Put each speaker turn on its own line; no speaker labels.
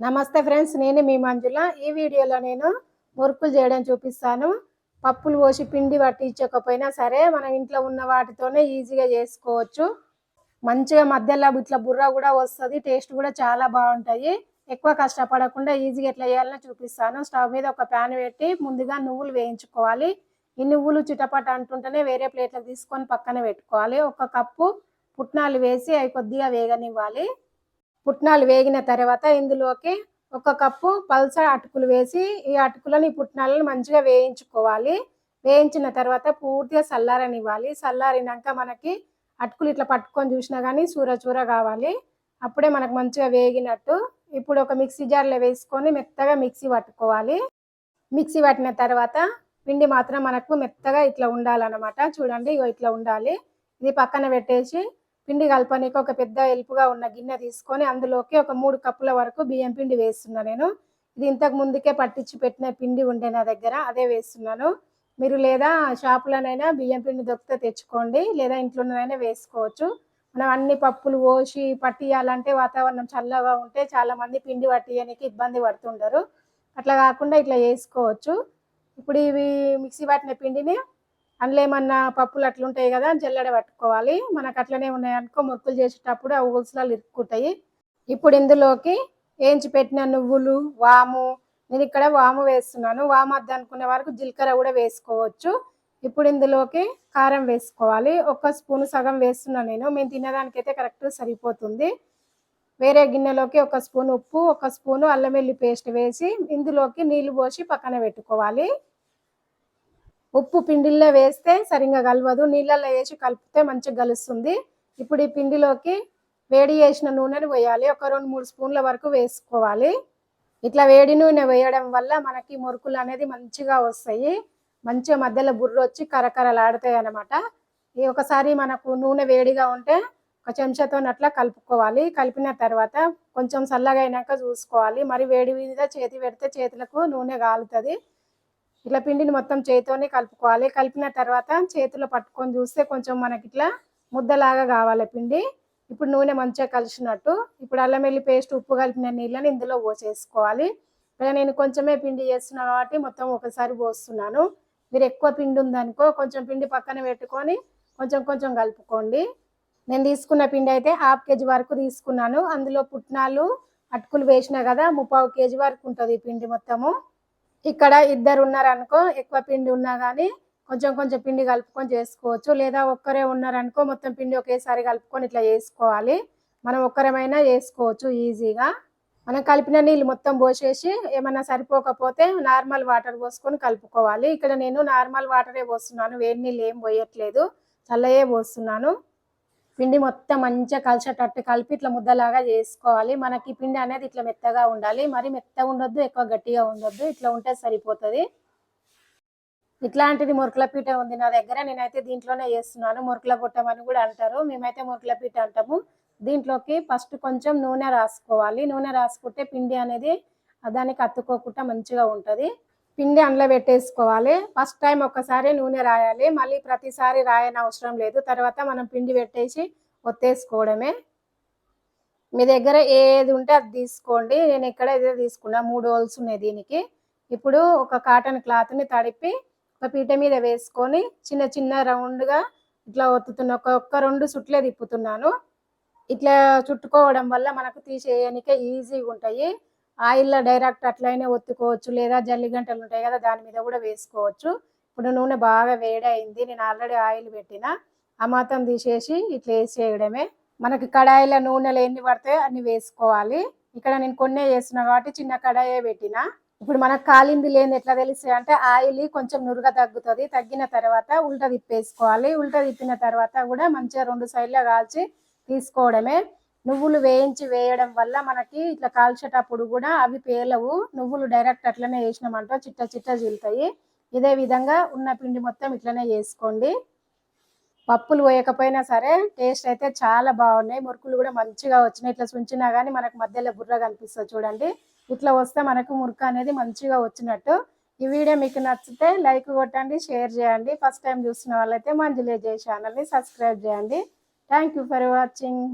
నమస్తే ఫ్రెండ్స్ నేను మీ మంజుల. ఈ వీడియోలో నేను మురుకులు చేయడం చూపిస్తాను. పప్పులు పోసి పిండి పట్టించకపోయినా సరే మనం ఇంట్లో ఉన్న వాటితోనే ఈజీగా చేసుకోవచ్చు. మంచిగా మధ్యలో ఇట్లా బుర్ర కూడా వస్తుంది టేస్ట్ కూడా చాలా బాగుంటాయి. ఎక్కువ కష్టపడకుండా ఈజీగా ఎట్లా చేయాలని చూపిస్తాను. స్టవ్ మీద ఒక ప్యాన్ పెట్టి ముందుగా నువ్వులు వేయించుకోవాలి. ఈ నువ్వులు చిటపట అంటుంటేనే వేరే ప్లేట్లో తీసుకొని పక్కన పెట్టుకోవాలి. ఒక కప్పు పుట్నాలు వేసి అవి కొద్దిగా వేగనివ్వాలి. పుట్నాలు వేగిన తర్వాత ఇందులోకి ఒక కప్పు పల్స అటుకులు వేసి ఈ అటుకులని ఈ పుట్నాలను మంచిగా వేయించుకోవాలి. వేయించిన తర్వాత పూర్తిగా చల్లారనివ్వాలి. చల్లారినాక మనకి అటుకులు ఇట్లా పట్టుకొని చూసినా కానీ చూర చూర కావాలి. అప్పుడే మనకు మంచిగా వేగినట్టు ఇప్పుడు ఒక మిక్సీ జార్లో వేసుకొని మెత్తగా మిక్సీ పట్టుకోవాలి. మిక్సీ పట్టిన తర్వాత పిండి మాత్రం మనకు మెత్తగా ఇట్లా ఉండాలన్నమాట. చూడండి ఇగో ఇట్లా ఉండాలి. ఇది పక్కన పెట్టేసి పిండి కలపనీకి ఒక పెద్ద ఎలుపుగా ఉన్న గిన్నె తీసుకొని అందులోకి ఒక మూడు కప్పుల వరకు బియ్యం పిండి వేస్తున్నా నేను. ఇది ఇంతకు ముందుకే పట్టించి పెట్టిన పిండి ఉండే నా దగ్గర అదే వేస్తున్నాను. మీరు లేదా షాపులోనైనా బియ్యం పిండి దొరికితే తెచ్చుకోండి లేదా ఇంట్లోనైనా వేసుకోవచ్చు. మనం అన్ని పప్పులు పోసి పట్టియాలంటే వాతావరణం చల్లగా ఉంటే చాలా మంది పిండి పట్టియడానికి ఇబ్బంది పడుతుంటారు. అట్లా కాకుండా ఇట్లా వేసుకోవచ్చు. ఇప్పుడు ఇవి మిక్సీ పట్టిన పిండిని అందులో ఏమన్నా పప్పులు అట్లుంటాయి కదా జల్లెడ పట్టుకోవాలి. మనకు అట్లనే ఉన్నాయి అనుకో మురుకులు చేసేటప్పుడు ఆ ఊల్స్లాలు ఇరుక్కుంటాయి. ఇప్పుడు ఇందులోకి వేయించి పెట్టిన నువ్వులు వాము నేను ఇక్కడ వాము వేస్తున్నాను. వాము వద్ద అనుకునే వరకు జీలకర్ర కూడా వేసుకోవచ్చు. ఇప్పుడు ఇందులోకి కారం వేసుకోవాలి. ఒక స్పూన్ సగం వేస్తున్నాను నేను. మేము తినడానికైతే కరెక్ట్ సరిపోతుంది. వేరే గిన్నెలోకి ఒక స్పూన్ ఉప్పు ఒక స్పూను అల్లం వెల్లి పేస్ట్ వేసి ఇందులోకి నీళ్ళు పోసి పక్కన పెట్టుకోవాలి. ఉప్పు పిండిల్లో వేస్తే సరిగ్గా కలవదు. నీళ్ళల్లో వేసి కలిపితే మంచిగా కలుస్తుంది ఇప్పుడు ఈ పిండిలోకి వేడి చేసిన నూనెను వేయాలి ఒక రెండు మూడు స్పూన్ల వరకు వేసుకోవాలి. ఇట్లా వేడి నూనె వేయడం వల్ల మనకి మురుకులు అనేది మంచిగా వస్తాయి. మంచిగా మధ్యలో బుర్ర వచ్చి కరకరలాడుతాయి అనమాట ఈ ఒకసారి మనకు నూనె వేడిగా ఉంటే ఒక చెంచాతో అట్లా కలుపుకోవాలి. కలిపిన తర్వాత కొంచెం చల్లగా అయినాక చూసుకోవాలి. మరి వేడి మీద చేతి పెడితే చేతులకు నూనె కాలుతుంది. ఇట్లా పిండిని మొత్తం చేతితోనే కలుపుకోవాలి. కలిపిన తర్వాత చేతిలో పట్టుకొని చూస్తే కొంచెం మనకి ఇట్లా ముద్దలాగా కావాలి పిండి. ఇప్పుడు నూనె మంచిగా కలిసినట్టు. ఇప్పుడు అల్లం వెల్లి పేస్ట్ ఉప్పు కలిపిన నీళ్ళని ఇందులో పోసేసుకోవాలి. ఇక నేను కొంచెమే పిండి చేస్తున్నా కాబట్టి మొత్తం ఒకసారి పోస్తున్నాను. మీరు ఎక్కువ పిండి ఉందనుకో కొంచెం పిండి పక్కన పెట్టుకొని కొంచెం కొంచెం కలుపుకోండి. నేను తీసుకున్న పిండి అయితే హాఫ్ కేజీ వరకు తీసుకున్నాను. అందులో పుట్నాలు అటుకులు వేసినా కదా ముప్పావు కేజీ వరకు ఉంటుంది ఈ పిండి మొత్తము. ఇక్కడ ఇద్దరు ఉన్నారనుకో ఎక్కువ పిండి ఉన్నా కానీ కొంచెం కొంచెం పిండి కలుపుకొని చేసుకోవచ్చు. లేదా ఒక్కరే ఉన్నారనుకో మొత్తం పిండి ఒకేసారి కలుపుకొని ఇట్లా చేసుకోవాలి. మనం ఒక్కరమైనా చేసుకోవచ్చు ఈజీగా. మనం కలిపిన నీళ్ళు మొత్తం పోసేసి ఏమన్నా సరిపోకపోతే నార్మల్ వాటర్ పోసుకొని కలుపుకోవాలి. ఇక్కడ నేను నార్మల్ వాటరే పోస్తున్నాను. వేడి నీళ్ళు ఏం పోయట్లేదు. చల్లయే పోస్తున్నాను. పిండి మొత్తం మంచిగా కలిసేటట్టు కలిపి ఇట్లా ముద్దలాగా చేసుకోవాలి. మనకి పిండి అనేది ఇట్లా మెత్తగా ఉండాలి. మరి మెత్తగా ఉండొద్దు ఎక్కువ గట్టిగా ఉండొద్దు. ఇట్లా ఉంటే సరిపోతుంది. ఇట్లాంటిది మురుకుల పీట ఉంది నా దగ్గర. నేనైతే దీంట్లోనే చేస్తున్నాను. మురుకుల గుట్టం అని కూడా అంటారు. మేమైతే మురుకుల పీట అంటాము. దీంట్లోకి ఫస్ట్ కొంచెం నూనె రాసుకోవాలి. నూనె రాసుకుంటే పిండి అనేది దానికి అత్తుకోకుండా మంచిగా ఉంటుంది. పిండి అందులో పెట్టేసుకోవాలి. ఫస్ట్ టైం ఒక్కసారి నూనె రాయాలి. మళ్ళీ ప్రతిసారి రాయని అవసరం లేదు. తర్వాత మనం పిండి పెట్టేసి ఒత్తేసుకోవడమే. మీ దగ్గర ఏది ఉంటే అది తీసుకోండి. నేను ఇక్కడ ఇదే తీసుకున్నా మూడు హోల్స్ ఉన్నాయి దీనికి. ఇప్పుడు ఒక కాటన్ క్లాత్ని తడిపి ఒక పీట మీద వేసుకొని చిన్న చిన్న రౌండ్గా ఇట్లా ఒత్తుతున్న ఒక ఒక్క రెండు సుట్లే తిప్పుతున్నాను. ఇట్లా చుట్టుకోవడం వల్ల మనకు తీసేయనికే ఈజీగా ఉంటాయి. ఆయిల్లో డైరెక్ట్ అట్లయినా ఒత్తుకోవచ్చు లేదా జల్లి గంటలు ఉంటాయి కదా దాని మీద కూడా వేసుకోవచ్చు. ఇప్పుడు నూనె బాగా వేడైంది నేను ఆల్రెడీ ఆయిల్ పెట్టిన ఆ మాత్రం తీసేసి ఇట్లా వేసేయడమే. మనకి కడాయిలో నూనెలు ఎన్ని పడితే అన్ని వేసుకోవాలి. ఇక్కడ నేను కొన్నే చేస్తున్నా కాబట్టి చిన్న కడాయే పెట్టిన. ఇప్పుడు మనకు కాలింది లేని ఎట్లా తెలుస్తాయి అంటే ఆయిల్ కొంచెం నురుగ తగ్గుతుంది తగ్గిన తర్వాత ఉల్ట తిప్పేసుకోవాలి. ఉల్ట తిప్పిన తర్వాత కూడా మంచిగా రెండు సైడ్లో కాల్చి తీసుకోవడమే. నువ్వులు వేయించి వేయడం వల్ల మనకి ఇట్లా కాల్చేటప్పుడు కూడా అవి పేలవు. నువ్వులు డైరెక్ట్ అట్లనే వేసినామంటో చిట్ట చిట్ట చీలుతాయి. ఇదే విధంగా ఉన్న పిండి మొత్తం ఇట్లనే చేసుకోండి. పప్పులు పోయకపోయినా సరే టేస్ట్ అయితే చాలా బాగున్నాయి. మురుకులు కూడా మంచిగా వచ్చినాయి. ఇట్లా సుంచినా కానీ మనకు మధ్యలో బుర్ర కనిపిస్తుంది చూడండి. ఇట్లా వస్తే మనకు మురుకు అనేది మంచిగా వచ్చినట్టు. ఈ వీడియో మీకు నచ్చితే లైక్ కొట్టండి షేర్ చేయండి. ఫస్ట్ టైం చూసిన వాళ్ళైతే మంజులే జయ ఛానల్ని సబ్స్క్రైబ్ చేయండి. Thank you for watching